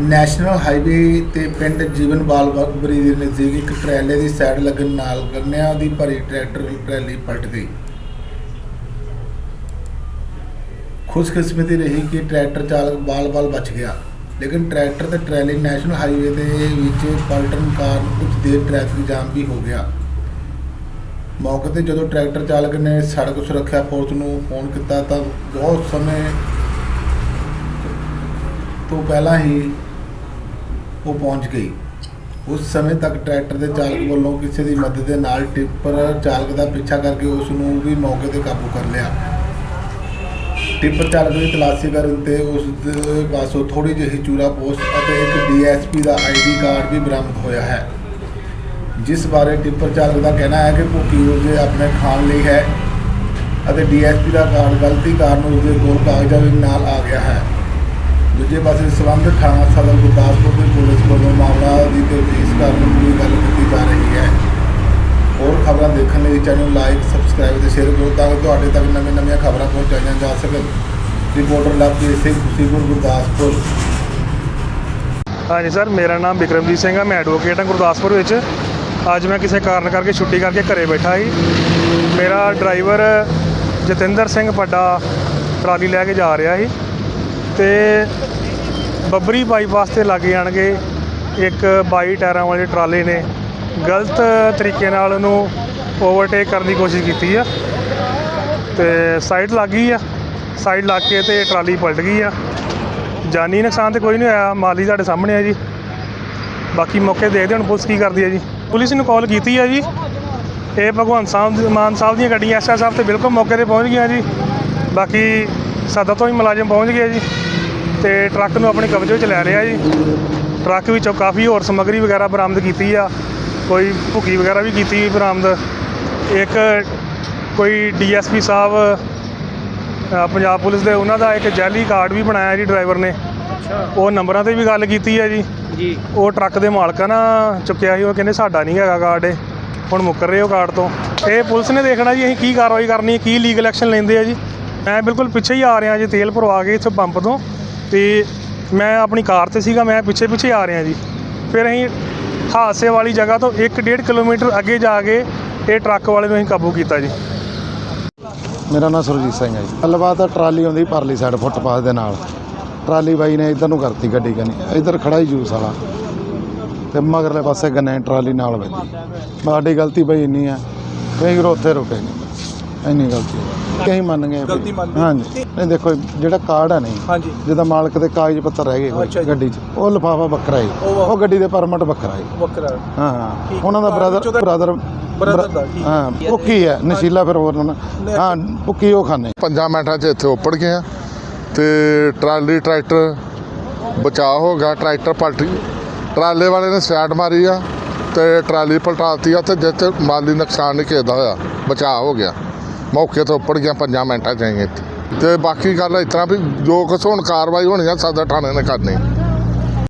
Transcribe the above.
National highway ਤੇ ਪਿੰਡ ਜੀਵਨ ਬਾਲਬਰੀ ਦੇ ਨਜ਼ਦੀਕ ਇੱਕ ਟਰੈਲੇ ਦੀ ਸਾਈਡ ਲੱਗਣ ਨਾਲ ਗੰਨਿਆਂ ਦੀ ਭਰੀ ਟਰੈਕਟਰ ਟਰੈਲੀ ਪਲਟ ਗਈ। ਖੁਸ਼ਕਿਸਮਤੀ ਰਹੀ ਕਿ ਟਰੈਕਟਰ ਚਾਲਕ ਬਾਲ-ਬਾਲ ਬਚ ਗਿਆ, ਲੇਕਿਨ ਟਰੈਕਟਰ ਤੇ ਟਰੈਲੀ ਨੈਸ਼ਨਲ ਹਾਈਵੇ ਦੇ ਵਿੱਚ ਪਲਟਣ ਕਾਰਨ ਕੁਝ ਦੇਰ ਟ੍ਰੈਫਿਕ ਜਾਮ ਵੀ ਹੋ ਗਿਆ। ਮੌਕੇ ਤੇ ਜਦੋਂ ਟਰੈਕਟਰ ਚਾਲਕ ਨੇ ਸੜਕ ਸੁਰੱਖਿਆ ਫੋਰਸ ਨੂੰ ਫੋਨ ਕੀਤਾ ਤਾਂ ਬਹੁਤ ਸਮੇਂ ਤੋਂ ਪਹਿਲਾਂ ਹੀ ਉਹ ਪਹੁੰਚ ਗਈ। ਉਸ ਸਮੇਂ ਤੱਕ ਟਰੈਕਟਰ ਦੇ ਚਾਲਕ ਵੱਲੋਂ ਕਿਸੇ ਦੀ ਮਦਦ ਦੇ ਨਾਲ ਟਿੱਪਰ ਚਾਲਕ ਦਾ ਪਿੱਛਾ ਕਰਕੇ ਉਸ ਨੂੰ ਵੀ ਮੌਕੇ ਤੇ ਕਾਬੂ ਕਰ ਲਿਆ। ਟਿੱਪਰ ਚਾਲਕ ਦੀ ਤਲਾਸ਼ੀ ਕਰਨ ਤੇ ਉਸ ਦੇ ਪਾਸੋਂ ਥੋੜੀ ਜਿਹੀ ਚੂਰਾ ਪੋਸਟ ਅਤੇ ਇੱਕ ਡੀਐਸਪੀ ਦਾ ਆਈਡੀ ਕਾਰਡ ਵੀ ਬਰਾਮਦ ਹੋਇਆ ਹੈ। ਜਿਸ ਬਾਰੇ ਟਿੱਪਰ ਚਾਲਕ ਦਾ ਕਹਿਣਾ ਹੈ ਕਿ ਭੁੱਕੀ ਉਸਦੇ ਆਪਣੇ ਖਾਣ ਲਈ ਹੈ ਅਤੇ ਡੀਐਸਪੀ ਦਾ ਕਾਰਡ ਗਲਤੀ ਕਾਰਨ ਉਸਦੇ ਕੋਲ ਕਾਗਜ਼ਾਂ ਦੇ ਨਾਲ ਆ ਗਿਆ ਹੈ। ਦੂਜੇ ਪਾਸੇ ਸਬੰਧਤ ਥਾਣਾ ਸਦਰ ਗੁਰਦਾਸਪੁਰ ਦੀ ਪੁਲਿਸ ਵੱਲੋਂ ਮਾਮਲਾ ਦੀ ਤਫਤੀਸ਼ ਕਰਨ ਦੀ ਗੱਲ ਕੀਤੀ ਜਾ ਰਹੀ ਹੈ। ਹੋਰ ਖਬਰਾਂ ਦੇਖਣ ਲਈ ਚੈਨਲ ਲਾਈਕ ਸਬਸਕ੍ਰਾਈਬ ਤੇ ਸ਼ੇਅਰ ਕਰੋ ਤਾਂ ਕਿ ਤੁਹਾਡੇ ਤੱਕ ਨਵੀਆਂ ਨਵੀਆਂ ਖਬਰਾਂ ਪਹੁੰਚਾਈਆਂ ਜਾ ਸਕਣ। ਰਿਪੋਰਟਰ ਲਵਪ੍ਰੀਤ ਸਿੰਘ ਖੁਸ਼ੀਪੁਰ ਗੁਰਦਾਸਪੁਰ। ਹਾਂਜੀ ਸਰ, ਮੇਰਾ ਨਾਮ ਵਿਕਰਮਜੀਤ ਸਿੰਘ ਆ, ਮੈਂ ਐਡਵੋਕੇਟ ਹਾਂ ਗੁਰਦਾਸਪੁਰ ਵਿੱਚ। ਅੱਜ ਮੈਂ ਕਿਸੇ ਕਾਰਨ ਕਰਕੇ ਛੁੱਟੀ ਕਰਕੇ ਘਰੇ ਬੈਠਾ ਸੀ। ਮੇਰਾ ਡਰਾਈਵਰ ਜਤਿੰਦਰ ਸਿੰਘ ਵੱਡਾ ਟਰਾਲੀ ਲੈ ਕੇ ਜਾ ਰਿਹਾ ਸੀ। ਤੇ ਬੱਬਰੀ ਬਾਈਪਾਸ ਤੇ ਲੱਗੇ ਜਾਣਗੇ ਇੱਕ 22 ਟਾਇਰਾਂ ਵਾਲੇ ਟਰਾਲੇ ਨੇ। ਗਲਤ ਤਰੀਕੇ ਨਾਲ ਉਹਨੂੰ ਓਵਰਟੇਕ ਕਰਨ ਦੀ ਕੋਸ਼ਿਸ਼ ਕੀਤੀ ਆ। ਤੇ ਸਾਈਡ ਲੱਗ ਗਈ ਆ। ਸਾਈਡ ਲੱਗ ਕੇ ਤੇ ਟਰਾਲੀ ਪਲਟ ਗਈ ਆ। ਜਾਨੀ ਨੁਕਸਾਨ ਤੇ ਕੋਈ ਨਹੀਂ ਹੋਇਆ। ਮਾਲੀ ਸਾਡੇ ਸਾਹਮਣੇ ਆ ਜੀ। ਬਾਕੀ ਮੌਕੇ ਦੇਖਦੇ ਹੁਣ ਪੁਲਿਸ ਕੀ ਕਰਦੀ ਹੈ ਜੀ। ਪੁਲਿਸ ਨੂੰ ਕਾਲ ਕੀਤੀ ਹੈ ਜੀ। ਇਹ ਭਗਵੰਤ ਸਾਹਿਬ ਮਾਨ ਸਾਹਿਬ ਦੀਆਂ ਗੱਡੀਆਂ ਐਸਐਸ ਸਾਹਿਬ ਤੇ ਬਿਲਕੁਲ ਮੌਕੇ ਤੇ ਪਹੁੰਚ ਗਈਆਂ ਜੀ। ਬਾਕੀ ਸਦਰ ਤੋਂ ਹੀ ਮੁਲਾਜ਼ਮ ਪਹੁੰਚ ਗਿਆ ਜੀ। ਤੇ ਟਰੱਕ ਨੂੰ ਆਪਣੇ ਕਬਜ਼ੇ ਵਿੱਚ ਲੈ ਲਿਆ ਜੀ। ਟਰੱਕ ਵਿੱਚੋਂ ਕਾਫੀ ਹੋਰ ਸਮੱਗਰੀ ਵਗੈਰਾ ਬਰਾਮਦ ਕੀਤੀ ਆ। ਕੋਈ ਭੁੱਕੀ ਵਗੈਰਾ ਵੀ ਕੀਤੀ ਬਰਾਮਦ। ਇੱਕ ਕੋਈ ਡੀਐਸਪੀ ਸਾਹਿਬ ਪੰਜਾਬ ਪੁਲਿਸ ਦੇ ਉਹਨਾਂ ਦਾ ਇੱਕ ਜੈਲੀ ਕਾਰਡ ਵੀ ਬਣਾਇਆ ਜੀ ਡਰਾਈਵਰ ਨੇ। ਉਹ ਨੰਬਰਾਂ ਤੇ ਵੀ ਗੱਲ ਕੀਤੀ ਹੈ ਜੀ। ਜੀ। ਉਹ ਟਰੱਕ ਦੇ ਮਾਲਕਾਂ ਨਾ ਚੁੱਕਿਆ ਸੀ ਉਹ ਕਹਿੰਦੇ ਸਾਡਾ ਨਹੀਂ ਹੈਗਾ ਕਾਰਡ ਇਹ। ਹੁਣ ਮੁੱਕਰ ਰਹੇ ਉਹ ਕਾਰਡ ਤੋਂ। ਇਹ ਪੁਲਿਸ ਨੇ ਦੇਖਣਾ ਜੀ ਅਸੀਂ ਕੀ ਕਾਰਵਾਈ ਕਰਨੀ ਹੈ ਕੀ ਲੀਗਲ ਐਕਸ਼ਨ ਲੈਂਦੇ ਆ ਜੀ। ਮੈਂ ਬਿਲਕੁਲ ਪਿੱਛੇ ਹੀ ਆ ਰਿਹਾ ਜੀ ਤੇਲ ਭਰਵਾ ਕੇ ਇੱਥੇ ਪੰਪ ਤੋਂ। ਤੇ ਮੈਂ ਆਪਣੀ ਕਾਰ ਤੇ ਸੀਗਾ, ਮੈਂ ਪਿੱਛੇ ਪਿੱਛੇ ਆ ਰਿਹਾ ਜੀ। ਫਿਰ ਅਸੀਂ ਹਾਦਸੇ ਵਾਲੀ ਜਗ੍ਹਾ ਤੋਂ 1.5 ਕਿਲੋਮੀਟਰ ਅੱਗੇ ਜਾ ਕੇ ਇਹ ਟਰੱਕ ਵਾਲੇ ਨੂੰ ਅਸੀਂ ਕਾਬੂ ਕੀਤਾ ਜੀ। ਮੇਰਾ ਨਾਮ ਸੁਰਜੀਤ ਸਿੰਘ ਹੈ ਜੀ। ਗੱਲਬਾਤ ਆ ਟਰਾਲੀ ਆਉਂਦੀ ਪਰਲੀ ਸਾਈਡ ਫੁੱਟਪਾਥ ਦੇ ਨਾਲ। ਟਰਾਲੀ ਬਾਈ ਨੇ ਇੱਧਰ ਨੂੰ ਕਰਤੀ ਗੱਡੀ ਕਨੀ। ਇੱਧਰ ਖੜਾ ਹੀ ਜੂਸ ਵਾਲਾ। ਤੇ ਮਗਰਲੇ ਪਾਸੇ ਗੰਨੇ ਟਰਾਲੀ ਨਾਲ ਵੱਜੀ। ਸਾਡੀ ਗਲਤੀ ਬਈ ਇੰਨੀ ਆ ਕਿ ਅਸੀਂ ਉੱਥੇ ਰੁਕੇ ਨਹੀਂ ਇੰਨੀ ਗਲਤੀ ਕਹੀਂ ਮੰਨ ਗਏ ਗਲਤੀ ਮੰਨ ਲਈ। ਹਾਂਜੀ। ਨਹੀਂ ਦੇਖੋ ਜਿਹੜਾ ਕਾਰਡ ਹੈ ਨਹੀਂ ਹਾਂਜੀ। ਜਿਹਦਾ ਮਾਲਕ ਦੇ ਕਾਗਜ਼ ਪੱਤਰ ਰਹਿ ਗਏ ਅੱਛਾ ਹੋਏ ਜੀ। ਗੱਡੀ 'ਚ ਉਹ ਲਿਫਾਫਾ ਵੱਖਰਾ ਹੈ ਉਹ ਵਾ- ਉਹ ਗੱਡੀ ਦੇ ਪਰਮਿਟ ਵੱਖਰਾ ਹੈ ਵੱਖਰਾ ਹਾਂ ਹਾਂ। ਠੀਕ। ਉਹਨਾਂ ਦਾ ਬ੍ਰਦਰ ਤਾਂ- ਬ੍ਰਦਰ brother ਦਾ, ਠੀਕ। ਹਾਂ ਭੁੱਕੀ ਹੈ? ਨਸ਼ੀਲਾ ਫਿਰ ਹੋਰ ਨਾ ਹਾਂ ਭੁੱਕੀ ਉਹ ਖਾਣੇ ਪੰਜਾਂ ਮਿੰਟਾਂ 'ਚ ਇੱਥੇ ਉੱਪੜ ਗਏ ਆ ਤੇ ਟਰਾਲੀ ਟਰੈਕਟਰ ਬਚਾਅ ਹੋ ਗਿਆ। ਟਰੈਕਟਰ ਪਲਟ ਗਈ ਟਰਾਲੇ ਵਾਲੇ ਨੇ ਸਾਈਡ ਮਾਰੀ ਆ ਤੇ ਟਰਾਲੀ ਪਲਟਾਤੀ ਆ ਤੇ ਜਿੱਥੇ ਮਾਲੀ ਨੁਕਸਾਨ ਨਹੀਂ ਕਿਸੇ ਦਾ ਹੋਇਆ। ਬਚਾਅ ਹੋ ਗਿਆ। ਮੌਕੇ ਤੋਂ ਉੱਪੜ ਗਿਆ, ਪੰਜਾਂ ਮਿੰਟਾਂ 'ਚ ਆਏ ਇੱਥੇ। ਤੇ ਬਾਕੀ ਗੱਲ ਇਸ ਤਰ੍ਹਾਂ ਵੀ ਜੋ ਕੁਛ ਹੁਣ ਕਾਰਵਾਈ ਹੋਣੀ ਆ ਸਦਰ ਥਾਣੇ ਨੇ ਕਰਨੀ।